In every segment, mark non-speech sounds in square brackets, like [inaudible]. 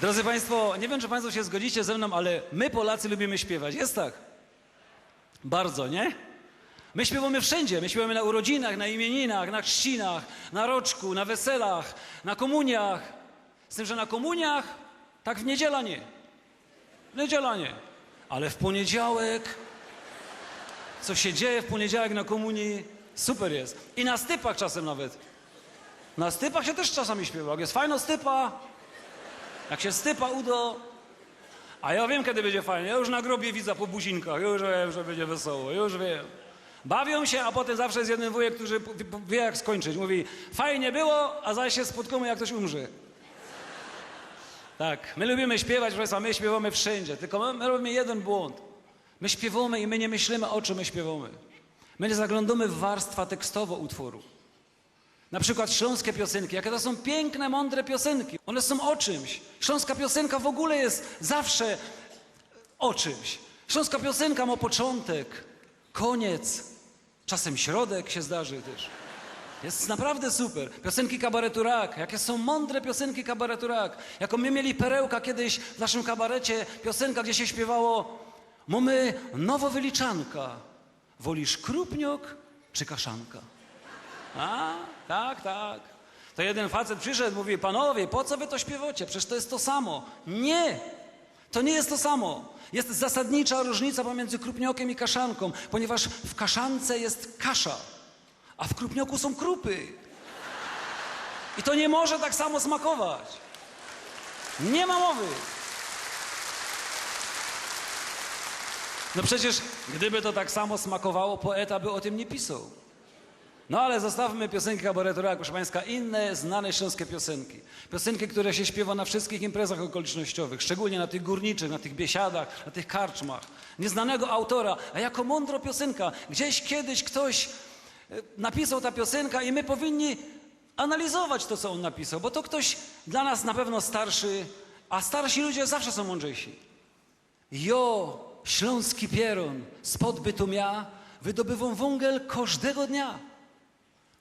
Drodzy Państwo, nie wiem, czy Państwo się zgodzicie ze mną, ale my Polacy lubimy śpiewać. Jest tak? Bardzo, nie? My śpiewamy wszędzie. My śpiewamy na urodzinach, na imieninach, na chrzcinach, na roczku, na weselach, na komuniach. Z tym, że na komuniach tak w niedziela nie. W niedziela nie. Ale w poniedziałek, co się dzieje w poniedziałek na komunii, super jest. I na stypach czasem nawet. Na stypach się też czasami śpiewa. Jak jest fajna stypa, jak się stypa udo, a ja wiem, kiedy będzie fajnie. Ja już na grobie widzę po buzinkach, już wiem, że będzie wesoło, już wiem. Bawią się, a potem zawsze jest jeden wujek, który wie, jak skończyć. Mówi, fajnie było, a zaś się spotkamy, jak ktoś umrze. Tak, my lubimy śpiewać, proszę my śpiewamy wszędzie, tylko my, my robimy jeden błąd. My śpiewamy i my nie myślimy, o czym my śpiewamy. My nie zaglądamy w warstwa tekstowo utworu. Na przykład śląskie piosenki, jakie to są piękne, mądre piosenki. One są o czymś. Śląska piosenka w ogóle jest zawsze o czymś. Śląska piosenka ma początek, koniec, czasem środek się zdarzy też. Jest naprawdę super. Piosenki kabaretu Rak. Jakie są mądre piosenki kabaretu Rak. Jaką my mieli perełka kiedyś w naszym kabarecie, piosenka, gdzie się śpiewało Mamy nowo wyliczanka. Wolisz krupniok czy kaszanka? A, tak, tak. To jeden facet przyszedł, mówi, panowie, po co wy to śpiewacie? Przecież to jest to samo. Nie, to nie jest to samo. Jest zasadnicza różnica pomiędzy krupniokiem i kaszanką, ponieważ w kaszance jest kasza, a w krupnioku są krupy. I to nie może tak samo smakować. Nie ma mowy. No przecież, gdyby to tak samo smakowało, poeta by o tym nie pisał. No ale zostawmy piosenki kabaretu Rak, proszę Państwa, inne znane śląskie piosenki. Piosenki, które się śpiewa na wszystkich imprezach okolicznościowych, szczególnie na tych górniczych, na tych biesiadach, na tych karczmach. Nieznanego autora, a jako mądro piosenka. Gdzieś kiedyś ktoś e, napisał ta piosenka i my powinni analizować to, co on napisał, bo to ktoś dla nas na pewno starszy, a starsi ludzie zawsze są mądrzejsi. Jo, śląski pieron, spod bytumia, wydobywą wągiel każdego dnia.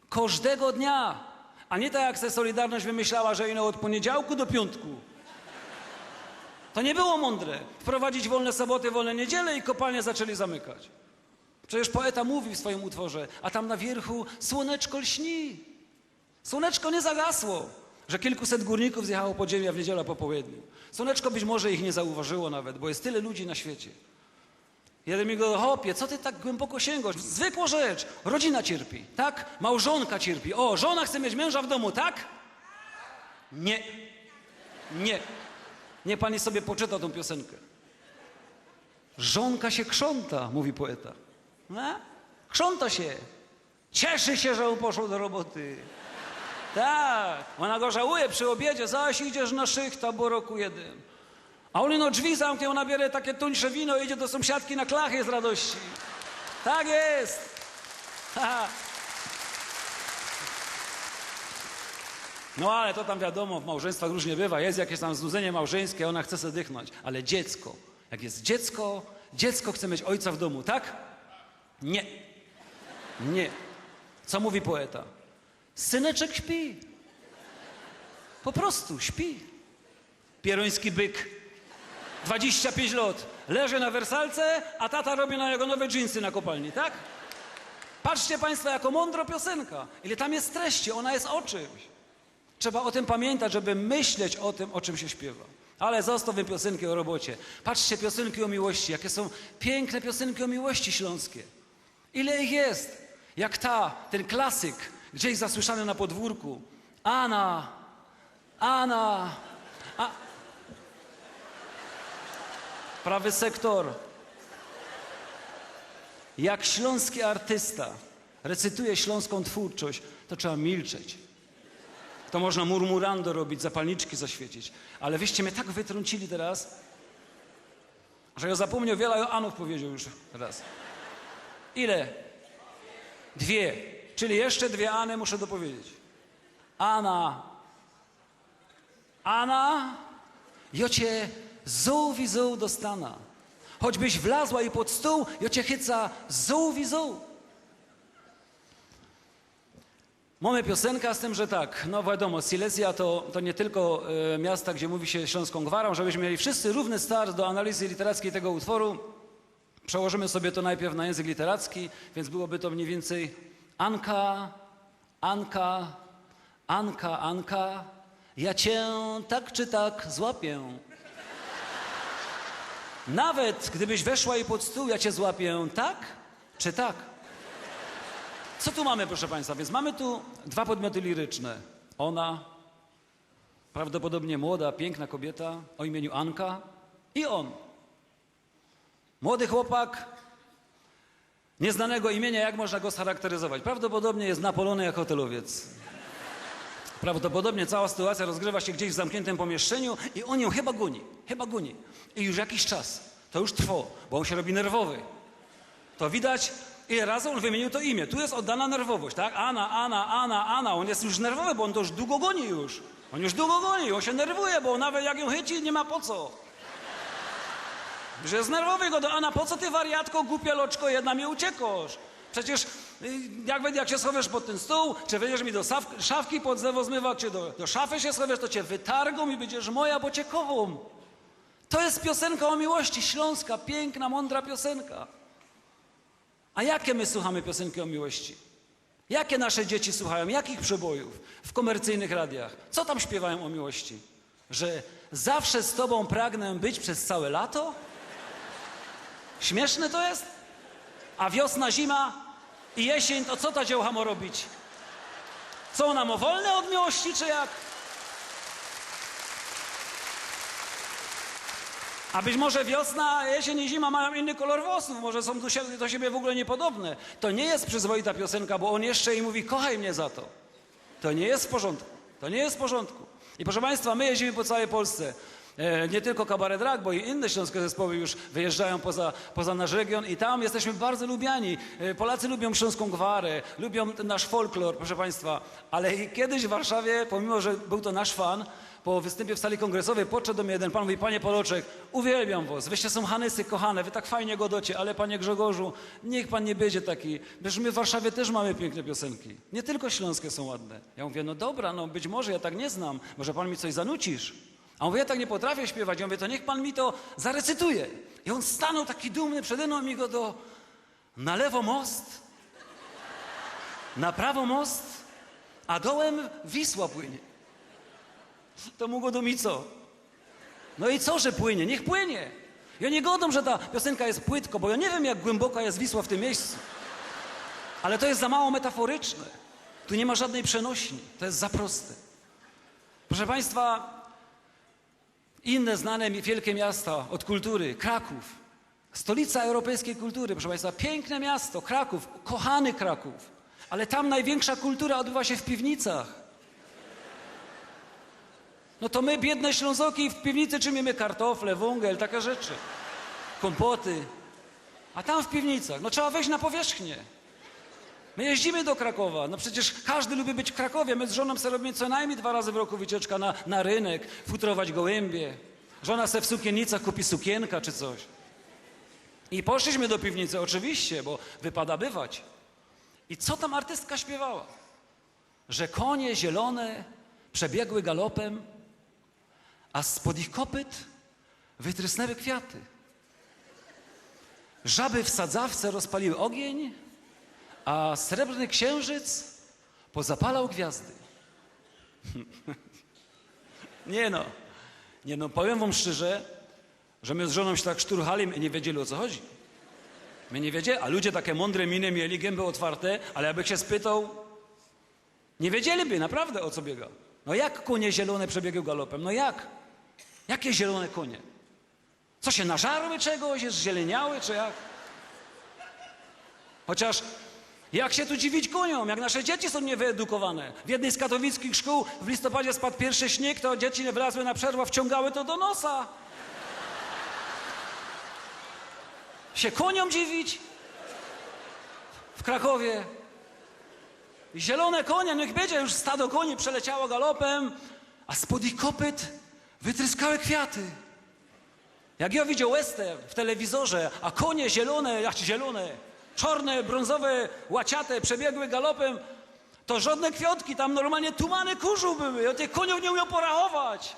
Każdego dnia. A nie tak jak se Solidarność wymyślała, że ino od poniedziałku do piątku. To nie było mądre. Wprowadzić wolne soboty, wolne niedziele i kopalnie zaczęli zamykać. Przecież poeta mówi w swoim utworze, a tam na wierchu słoneczko lśni. Słoneczko nie zagasło, że kilkuset górników zjechało pod ziemię w niedzielę po południu. Słoneczko być może ich nie zauważyło nawet, bo jest tyle ludzi na świecie. Jeden mi go, hopie, co ty tak głęboko sięgasz? Zwykła rzecz. Rodzina cierpi, tak? Małżonka cierpi. O, żona chce mieć męża w domu, tak? Nie. Nie. Nie pani sobie poczyta tą piosenkę. Żonka się krząta, mówi poeta. No? Krząta się. Cieszy się, że on poszł do roboty. Tak. Ona go żałuje przy obiedzie. Zaś idziesz na szychta, bo roku jeden. A on no drzwi zamknie, ona bierze takie tuńsze wino, idzie do sąsiadki na klachy z radości. Tak jest. No ale to tam wiadomo, w małżeństwach różnie bywa. Jest jakieś tam znudzenie małżeńskie, ona chce sobie dychnąć. Ale dziecko, jak jest dziecko, dziecko chce mieć ojca w domu, tak? Nie. Nie. Co mówi poeta? Syneczek śpi. Po prostu śpi. Pieroński byk 25 lat. Leży na wersalce, a tata robi na jego nowe dżinsy na kopalni, tak? Patrzcie Państwo, jako mądra piosenka. Ile tam jest treści, ona jest o czymś. Trzeba o tym pamiętać, żeby myśleć o tym, o czym się śpiewa. Ale zostawmy piosenki o robocie. Patrzcie, piosenki o miłości. Jakie są piękne piosenki o miłości śląskie. Ile ich jest? Jak ta, ten klasyk, gdzieś zasłyszany na podwórku. Ana, Ana, prawy sektor. Jak śląski artysta recytuje śląską twórczość, to trzeba milczeć. To można murmurando robić, zapalniczki zaświecić. Ale wyście mnie tak wytrącili teraz, że ja zapomniał wiele Anów powiedział już raz. Ile? Dwie. Czyli jeszcze dwie Any muszę dopowiedzieć. Ana. Ana, ja zoł i zoł dostana. Choćbyś wlazła i pod stół, ja cię chyca zoł i zoł. Mamy piosenka z tym, że tak, no wiadomo, Silesia to, to nie tylko e, miasta, gdzie mówi się śląską gwarą, żebyśmy mieli wszyscy równy start do analizy literackiej tego utworu. Przełożymy sobie to najpierw na język literacki, więc byłoby to mniej więcej Anka, Anka, Anka, Anka, ja cię tak czy tak złapię. Nawet gdybyś weszła i pod stół, ja cię złapię tak czy tak. Co tu mamy, proszę Państwa? Więc mamy tu dwa podmioty liryczne. Ona, prawdopodobnie młoda, piękna kobieta o imieniu Anka i on. Młody chłopak, nieznanego imienia, jak można go scharakteryzować? Prawdopodobnie jest napolony jak hotelowiec. Prawdopodobnie cała sytuacja rozgrywa się gdzieś w zamkniętym pomieszczeniu i on ją chyba goni, chyba goni. I już jakiś czas, to już trwa, bo on się robi nerwowy. To widać, ile razy on wymienił to imię. Tu jest oddana nerwowość, tak? Ana, Ana, Ana, Ana. On jest już nerwowy, bo on to już długo goni już. On już długo goni, on się nerwuje, bo nawet jak ją chyci, nie ma po co. Że jest nerwowy go do Ana, po co ty wariatko, głupia loczko, jedna mnie uciekasz? Przecież jak, jak się schowiesz pod ten stół, czy wejdziesz mi do szaf, szafki pod zlewozmywak, czy do, do szafy się schowiesz, to cię wytargą i będziesz moja, bo kocham. To jest piosenka o miłości, śląska, piękna, mądra piosenka. A jakie my słuchamy piosenki o miłości? Jakie nasze dzieci słuchają? Jakich przebojów w komercyjnych radiach? Co tam śpiewają o miłości? Że zawsze z tobą pragnę być przez całe lato? Śmieszne to jest? A wiosna, zima i jesień, to co ta dziełcha ma robić? Co ona ma wolne od miłości, czy jak? A być może wiosna, jesień i zima mają inny kolor włosów, może są do siebie, w ogóle niepodobne. To nie jest przyzwoita piosenka, bo on jeszcze jej mówi, kochaj mnie za to. To nie jest w porządku. To nie jest w porządku. I proszę Państwa, my jeździmy po całej Polsce. E, nie tylko Kabaret Drag, bo i inne śląskie zespoły już wyjeżdżają poza, poza nasz region i tam jesteśmy bardzo lubiani. E, Polacy lubią śląską gwarę, lubią nasz folklor, proszę Państwa. Ale kiedyś w Warszawie, pomimo, że był to nasz fan, po występie w sali kongresowej podszedł do mnie jeden pan, mówi, panie Poloczek, uwielbiam was, wyście są Hanysy kochane, wy tak fajnie godocie, ale panie Grzegorzu, niech pan nie będzie taki, przecież my w Warszawie też mamy piękne piosenki, nie tylko śląskie są ładne. Ja mówię, no dobra, no być może ja tak nie znam, może pan mi coś zanucisz. A on mówi, ja tak nie potrafię śpiewać. Ja mówię, to niech pan mi to zarecytuje. I on stanął taki dumny przede mną i go do... Na lewo most, na prawo most, a dołem Wisła płynie. To mu go do mi co? No i co, że płynie? Niech płynie. Ja nie godzę, że ta piosenka jest płytko, bo ja nie wiem, jak głęboka jest Wisła w tym miejscu. Ale to jest za mało metaforyczne. Tu nie ma żadnej przenośni. To jest za proste. Proszę Państwa, inne znane wielkie miasta od kultury. Kraków. Stolica europejskiej kultury, proszę Państwa. Piękne miasto, Kraków. Kochany Kraków. Ale tam największa kultura odbywa się w piwnicach. No to my, biedne Ślązoki, w piwnicy czymiemy kartofle, wągel, takie rzeczy. Kompoty. A tam w piwnicach, no trzeba wejść na powierzchnię. My jeździmy do Krakowa. No przecież każdy lubi być w Krakowie. My z żoną sobie robimy co najmniej dwa razy w roku wycieczka na, na rynek, futrować gołębie. Żona se w sukienicach kupi sukienka czy coś. I poszliśmy do piwnicy, oczywiście, bo wypada bywać. I co tam artystka śpiewała? Że konie zielone przebiegły galopem, a spod ich kopyt wytrysnęły kwiaty. Żaby w sadzawce rozpaliły ogień, a srebrny księżyc pozapalał gwiazdy. [laughs] nie no, nie no, powiem wam szczerze, że my z żoną się tak szturchali i nie wiedzieli o co chodzi. My nie wiedzieli, a ludzie takie mądre miny mieli, gęby otwarte, ale jakby się spytał, nie wiedzieliby naprawdę o co biega. No jak konie zielone przebiegły galopem? No jak? Jakie zielone konie? Co się nażarły czegoś, jest zieleniały czy jak? Chociaż jak się tu dziwić koniom, jak nasze dzieci są niewyedukowane. W jednej z katowickich szkół w listopadzie spadł pierwszy śnieg, to dzieci nie wylazły na przerwę, wciągały to do nosa. Się koniom dziwić? W Krakowie. Zielone konie, niech będzie, już stado koni przeleciało galopem, a spod ich kopyt wytryskały kwiaty. Jak ja widział western w telewizorze, a konie zielone, jak zielone, czarne, brązowe, łaciate przebiegły galopem, To żadne kwiatki, tam normalnie tumany kurzu były. Ja tych koniów nie umiał porachować.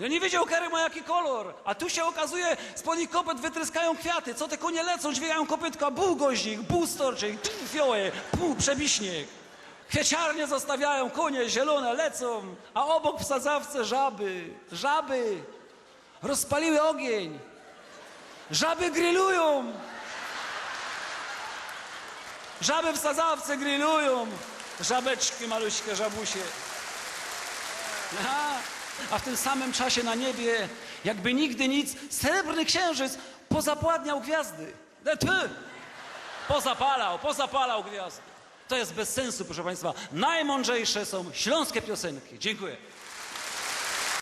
Ja nie wiedział, który ma jaki kolor. A tu się okazuje, spod ich kopyt wytryskają kwiaty. Co te konie lecą, dźwigają kopytka, bół goździk, bół storczyk, fioły, pół przebiśnieg. Kwieciarnie zostawiają, konie zielone lecą, a obok w sadzawce żaby, żaby. Rozpaliły ogień. Żaby grillują. Żaby w sadzawce grillują. Żabeczki maluśkie, żabusie. Aha. A w tym samym czasie na niebie, jakby nigdy nic, srebrny księżyc pozapładniał gwiazdy. E, ty! Pozapalał, pozapalał gwiazdy. To jest bez sensu, proszę Państwa. Najmądrzejsze są śląskie piosenki. Dziękuję.